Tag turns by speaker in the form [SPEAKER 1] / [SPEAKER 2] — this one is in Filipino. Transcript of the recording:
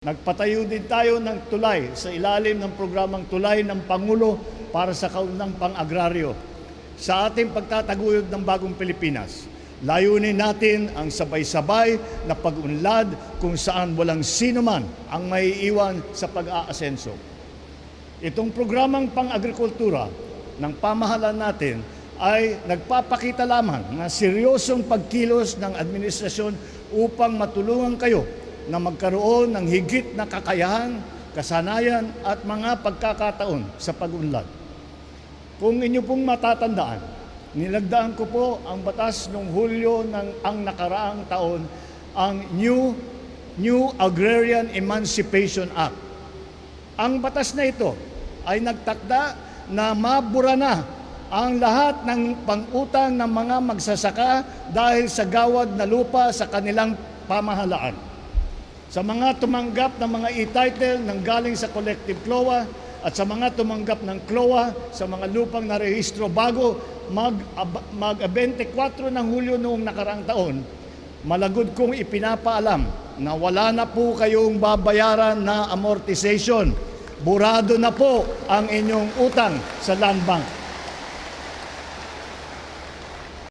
[SPEAKER 1] Nagpatayo din tayo ng tulay sa ilalim ng programang Tulay ng Pangulo para sa kaunang pang-agraryo sa ating pagtataguyod ng bagong Pilipinas. Layunin natin ang sabay-sabay na pag-unlad kung saan walang sino man ang maiiwan sa pag-aasenso. Itong programang pang-agrikultura ng pamahalaan natin ay nagpapakita lamang na seryosong pagkilos ng administrasyon upang matulungan kayo na magkaroon ng higit na kakayahan, kasanayan at mga pagkakataon sa pag-unlad. Kung inyo pong matatandaan, nilagdaan ko po ang batas noong Hulyo ng ang nakaraang taon, ang New, New Agrarian Emancipation Act. Ang batas na ito ay nagtakda na mabura na ang lahat ng pangutang ng mga magsasaka dahil sa gawad na lupa sa kanilang pamahalaan. Sa mga tumanggap ng mga e-title ng galing sa collective CLOA at sa mga tumanggap ng CLOA sa mga lupang narehistro bago mag, ab- mag-24 ng Hulyo noong nakarang taon, malagod kong ipinapaalam na wala na po kayong babayaran na amortization. Burado na po ang inyong utang sa land bank.